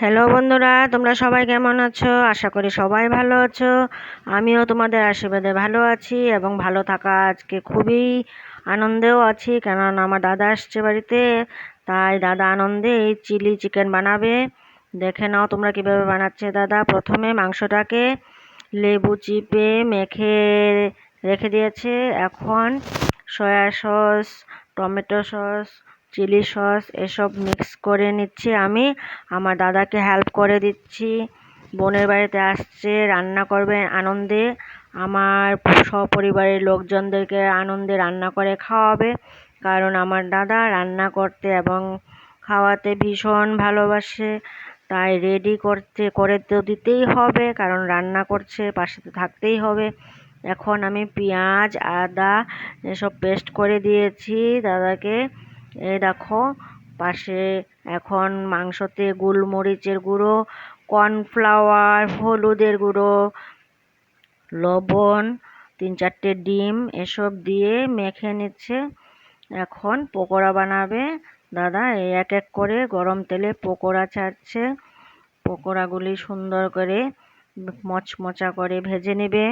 Hello বন্ধুরা, তোমরা সবাই কেমন আছো? আশা করি সবাই ভালো আছো। আমিও তোমাদের আশীর্বাদে ভালো আছি এবং ভালো থাকা আজকে খুবই আনন্দেও আছি, কেননা আমার দাদা আসছে বাড়িতে, তাই দাদা আনন্দে এই চিলি চিকেন বানাবে। দেখে নাও তোমরা কীভাবে বানাচ্ছে দাদা। প্রথমে মাংসটাকে লেবু চিপে মেখে রেখে দিয়েছে। এখন soya sauce, tomato sauce chilli sauce এসব মিক্স করে নিচ্ছি আমি। আমার দাদাকে হেল্প করে দিচ্ছি। বোনের বাড়িতে আসছে, রান্না করবে আনন্দে। আমার সপরিবারের লোকজনদেরকে আনন্দে রান্না করে খাওয়াবে। কারণ আমার দাদা রান্না করতে এবং খাওয়াতে ভীষণ ভালোবাসে। তাই রেডি করতে, করে তো দিতেই হবে, কারণ রান্না করছে, পাশে তো থাকতেই হবে। এখন আমি পেঁয়াজ, আদা এসব পেস্ট করে দিয়েছি দাদাকে। এই দেখো, পাশে এখন মাংসতে গোলমরিচের গুঁড়ো, কর্নফ্লাওয়ার, হলুদের গুঁড়ো, লবণ, তিন চারটে ডিম, এসব দিয়ে মেখে নিচ্ছে। এখন পকোড়া বানাবে। দাদা এক এক করে গরম তেলে পকোড়া ছাড়ছে। পকোড়াগুলি সুন্দর করে মচমচা করে ভেজে নেবে।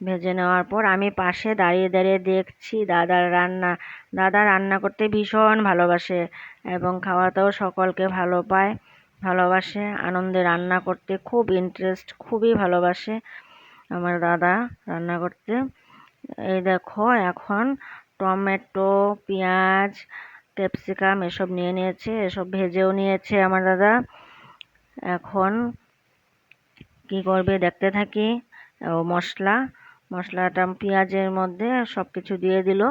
ভেজে নেওয়ার পর আমি পাশে দাঁড়িয়ে দাঁড়িয়ে দেখছি দাদার রান্না। দাদা রান্না করতে ভীষণ ভালোবাসে এবং খাওয়াতেও সকলকে ভালো পায়, ভালোবাসে। আনন্দে রান্না করতে খুব ইন্টারেস্ট খুবই ভালোবাসে আমার দাদা রান্না করতে। এই দেখো, এখন টমেটো, পেঁয়াজ, ক্যাপসিকাম এসব নিয়ে নিয়েছে, এসব ভেজেও নিয়েছে আমার দাদা। এখন কি করবে দেখতে থাকি, ও মশলা মশলাটা পেঁয়াজের মধ্যে সব কিছু দিয়ে দিল।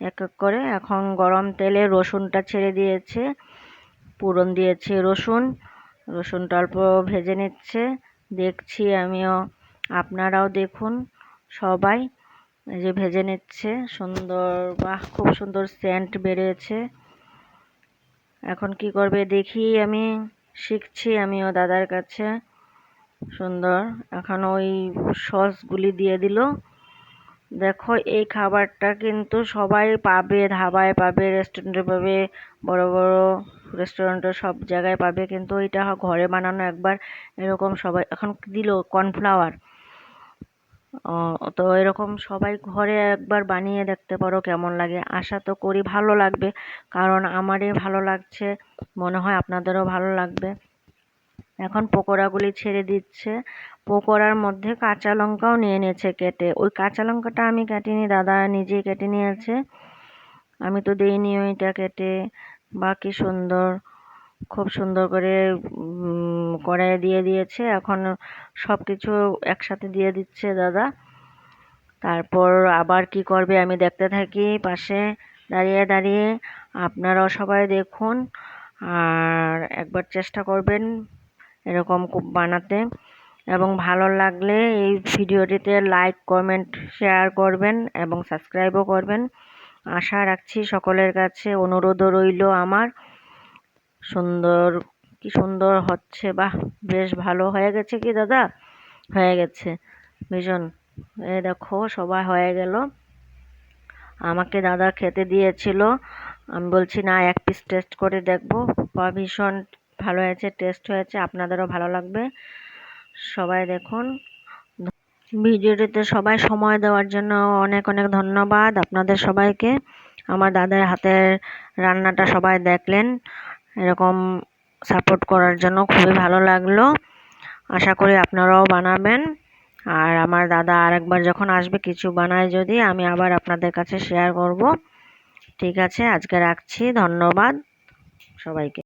এক এক করে। এখন গরম তেলে রসুনটা ছেড়ে দিয়েছে। পুরন দিয়েছে রসুন। রসুনটা অল্প ভেজে নিচ্ছে। দেখছি আমিও। আপনারাও দেখুন সবাই। যে ভেজে নিচ্ছে। সুন্দর। বাহ, খুব সুন্দর সেন্ট বেড়েছে এখন কি করবে দেখি আমি। শিখছি আমিও দাদার কাছে। সুন্দর। এখন ওই সসগুলি দিয়ে দিল। দেখো, এই খাবারটা কিন্তু সবাই পাবে, ধাবায় পাবে রেস্টুরেন্টে পাবে, বড় বড় রেস্টুরেন্টে সব জায়গায় পাবে। কিন্তু এটা ঘরে বানানো একবার এরকম সবাই, এখন দিল কর্নফ্লাওয়ার তো এরকম সবাই ঘরে একবার বানিয়ে দেখতে পারো কেমন লাগে। আশা তো করি ভালো লাগবে, কারণ আমারই ভালো লাগছে। মনে হয় আপনাদেরও ভালো লাগবে। এখন পকোড়াগুলি ছেড়ে দিচ্ছে। পকোড়ার মধ্যে কাঁচা লঙ্কাও নিয়ে নিয়েছে কেটে। ওই কাঁচা লঙ্কাটা আমি কাটিনি, দাদা নিজেই কেটে নিয়েছে। আমি তো দিইনি ওইটা কেটে। বাকি সুন্দর, খুব সুন্দর করে কড়াইয়ে দিয়ে দিয়েছে। এখন সব কিছু একসাথে দিয়ে দিচ্ছে দাদা। তারপর আবার কি করবে আমি দেখতে থাকি। পাশে দাঁড়িয়ে দাঁড়িয়ে আপনারাও সবাই দেখুন। আর একবার চেষ্টা করবেন। এরকম বানাতে। এবং ভালো লাগলে এই ভিডিওটিতে লাইক কমেন্ট শেয়ার করবেন এবং সাবস্ক্রাইবও করবেন। আশা রাখছি সকলের কাছে অনুরোধও রইল আমার। সুন্দর, কি সুন্দর হচ্ছে, বাহ, বেশ ভালো হয়ে গেছে কি দাদা? হয়ে গেছে। ভীষণ এ দেখো, সবাই হয়ে গেল। আমাকে দাদা খেতে দিয়েছিল। আমি বলছি, না, এক পিস টেস্ট করে দেখব। বা ভীষণ ভালো হয়েছে টেস্ট হয়েছে, আপনাদেরও ভালো লাগবে। সবাই দেখুন। ভিডিওটিতে সবাই সময় দেওয়ার জন্য অনেক অনেক ধন্যবাদ আপনাদের সবাইকে। আমার দাদার হাতের রান্নাটা সবাই দেখলেন, এরকম সাপোর্ট করার জন্য খুবই ভালো লাগল। আশা করি আপনারাও বানাবেন। আর আমার দাদা আরেকবার যখন আসবে, কিছু বানায় যদি, আমি আবার আপনাদের কাছে শেয়ার করব। ঠিক আছে, আজকে রাখছি, ধন্যবাদ সবাইকে।